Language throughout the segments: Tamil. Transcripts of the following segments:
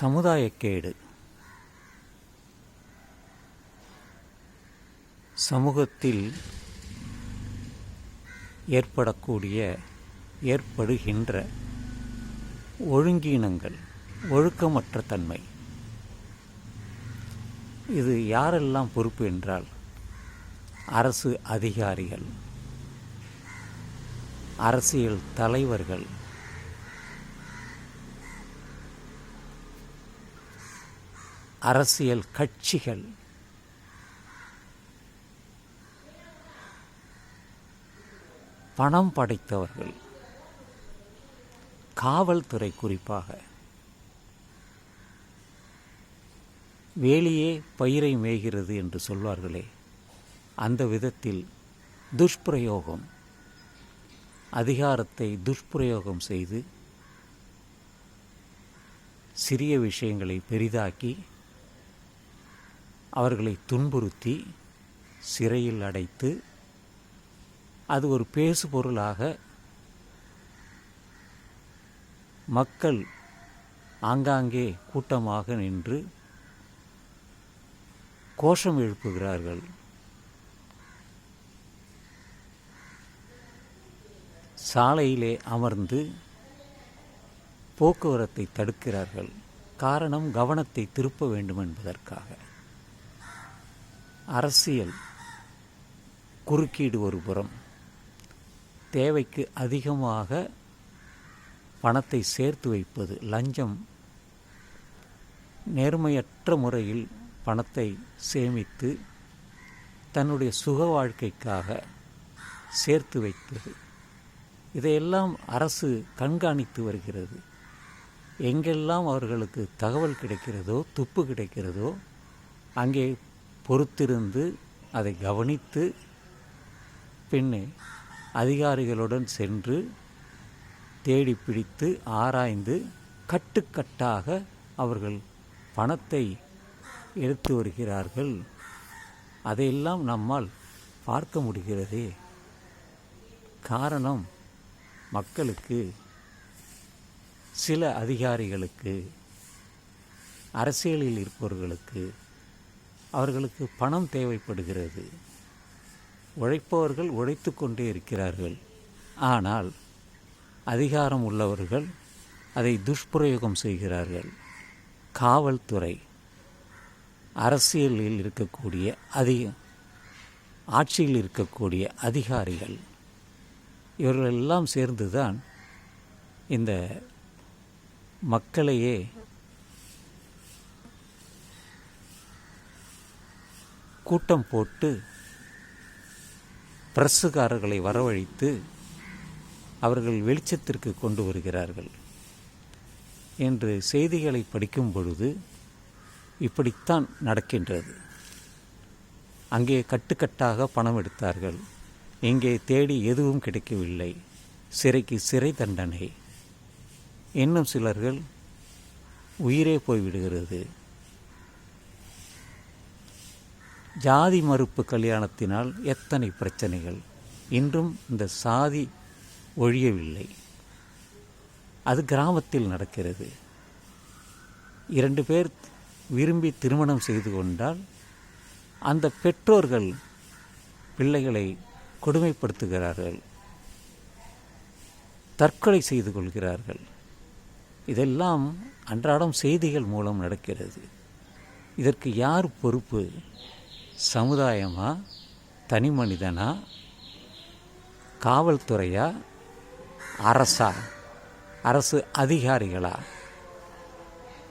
சமுதாயக்கேடு. சமூகத்தில் ஏற்படக்கூடிய ஏற்படுகின்ற ஒழுங்கீனங்கள் ஒழுக்கமற்ற தன்மை. இது யாரெல்லாம் பொறுப்பு என்றால் அரசு அதிகாரிகள் அரசியல் தலைவர்கள் அரசியல் கட்சிகள். பணம் படைத்தவர்கள். காவல்துறை குறிப்பாக. வேலியே பயிரை மேய்கிறது என்று சொல்வார்களே அந்த விதத்தில் துஷ்பிரயோகம் அதிகாரத்தை துஷ்பிரயோகம் செய்து சிறிய விஷயங்களை பெரிதாக்கி அவர்களை துன்புறுத்தி சிறையில் அடைத்து அது ஒரு பேசு பொருளாக மக்கள் ஆங்காங்கே கூட்டமாக நின்று கோஷம் எழுப்புகிறார்கள். சாலையிலே அமர்ந்து போக்குவரத்தை தடுக்கிறார்கள். காரணம் கவனத்தை திருப்ப வேண்டும் என்பதற்காக. அரசியல் குறுக்கீடு ஒரு புறம். தேவைக்கு அதிகமாக பணத்தை சேர்த்து வைப்பது. லஞ்சம் நேர்மையற்ற முறையில் பணத்தை சேமித்து தன்னுடைய சுக வாழ்க்கைக்காக சேர்த்து வைப்பது. இதையெல்லாம் அரசு கண்காணித்து வருகிறது. எங்கெல்லாம் அவர்களுக்கு தகவல் கிடைக்கிறதோ துப்பு கிடைக்கிறதோ அங்கே பொறுத்திருந்து அதை கவனித்து பின்னே அதிகாரிகளுடன் சென்று தேடி பிடித்து ஆராய்ந்து கட்டுக்கட்டாக அவர்கள் பணத்தை எடுத்து வருகிறார்கள். அதையெல்லாம் நம்மால் பார்க்க முடிகிறதே. காரணம் மக்களுக்கு சில அதிகாரிகளுக்கு அரசியலில் இருப்பவர்களுக்கு அவர்களுக்கு பணம் தேவைப்படுகிறது. உழைப்பவர்கள் உழைத்து கொண்டே இருக்கிறார்கள். ஆனால் அதிகாரம் உள்ளவர்கள் அதை துஷ்பிரயோகம் செய்கிறார்கள். காவல்துறை அரசியலில் இருக்கக்கூடிய அதிக ஆட்சியில் இருக்கக்கூடிய அதிகாரிகள் இவர்கள் எல்லாம் சேர்ந்து தான் இந்த மக்களையே கூட்டம் போட்டு பிரஸ்ஸுக்காரர்களை வரவழைத்து அவர்கள் வெளிச்சத்திற்கு கொண்டு வருகிறார்கள். என்று செய்திகளை படிக்கும் பொழுது இப்படித்தான் நடக்கின்றது. அங்கே கட்டுக்கட்டாக பணம் எடுத்தார்கள். இங்கே தேடி எதுவும் கிடைக்கவில்லை. சிறைக்கு சிறை தண்டனை. இன்னும் சிலர்கள் உயிரே போய்விடுகிறது. ஜாதி மறுப்பு கல்யாணத்தினால் எத்தனை பிரச்சனைகள்? இன்றும் இந்த சாதி ஒழியவில்லை. அது கிராமத்தில் நடக்கிறது. இரண்டு பேர் விரும்பி திருமணம் செய்து கொண்டால் அந்த பெற்றோர்கள் பிள்ளைகளை கொடுமைப்படுத்துகிறார்கள். தற்கொலை செய்து கொள்கிறார்கள். இதெல்லாம் அன்றாடம் செய்திகள் மூலம் நடக்கிறது. இதற்கு யார் பொறுப்பு? சமுதாயமா? தனி மனிதனா? காவல்துறையா? அரசா? அரசு அதிகாரிகளா?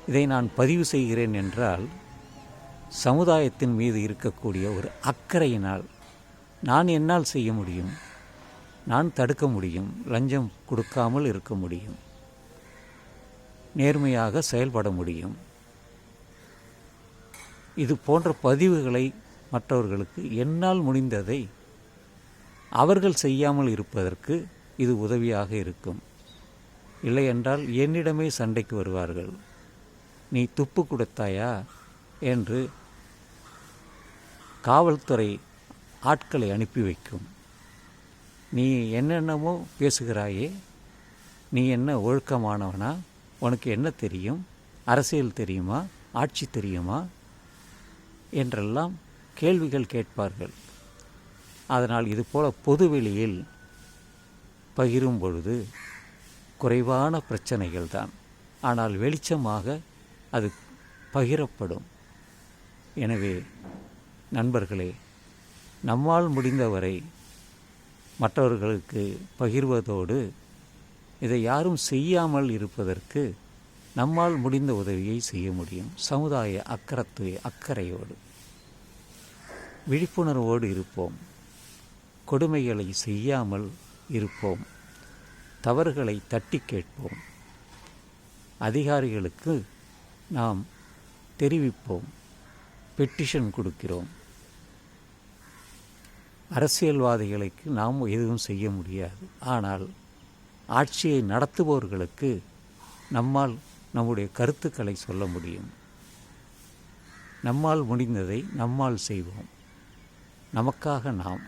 இதை நான் பதிவு செய்கிறேன் என்றால் சமுதாயத்தின் மீது இருக்கக்கூடிய ஒரு அக்கறையினால் நான் என்னால் செய்ய முடியும். நான் தடுக்க முடியும். லஞ்சம் கொடுக்காமல் இருக்க முடியும். நேர்மையாக செயல்பட முடியும். இது போன்ற பதிவுகளை மற்றவர்களுக்கு என்னால் முடிந்ததை அவர்கள் செய்யாமல் இருப்பதற்கு இது உதவியாக இருக்கும். இல்லையென்றால் என்னிடமே சண்டைக்கு வருவார்கள். நீ துப்பு கொடுத்தாயா? என்று காவல்துறை ஆட்களை அனுப்பி வைக்கும். நீ என்னென்னமோ பேசுகிறாயே? நீ என்ன ஒழுக்கமானவனா? உனக்கு என்ன தெரியும்? அரசியல் தெரியுமா? ஆட்சி தெரியுமா? என்றெல்லாம் கேள்விகள் கேட்பார்கள். அதனால் இதுபோல பொதுவெளியில் பகிரும் பொழுது குறைவான பிரச்சனைகள் தான். ஆனால் வெளிச்சமாக அது பகிரப்படும். எனவே நண்பர்களே நம்மால் முடிந்தவரை மற்றவர்களுக்கு பகிர்வதோடு இதை யாரும் செய்யாமல் இருப்பதற்கு நம்மால் முடிந்த உதவியை செய்ய முடியும். சமுதாய அக்கறத்து அக்கறையோடு. விழிப்புணர்வோடு இருப்போம். கொடுமைகளை செய்யாமல் இருப்போம். தவறுகளை தட்டி கேட்போம். அதிகாரிகளுக்கு நாம் தெரிவிப்போம். பெட்டிஷன் கொடுக்கிறோம். அரசியல்வாதிகளுக்கு நாம் எதுவும் செய்ய முடியாது. ஆனால் ஆட்சியை நடத்துபவர்களுக்கு நம்மால் நம்முடைய கருத்துக்களை சொல்ல முடியும். நம்மால் முடிந்ததை நம்மால் செய்வோம். நமக்காக நாம்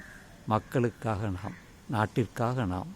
மக்களுக்காக நாம் நாட்டிற்காக நாம்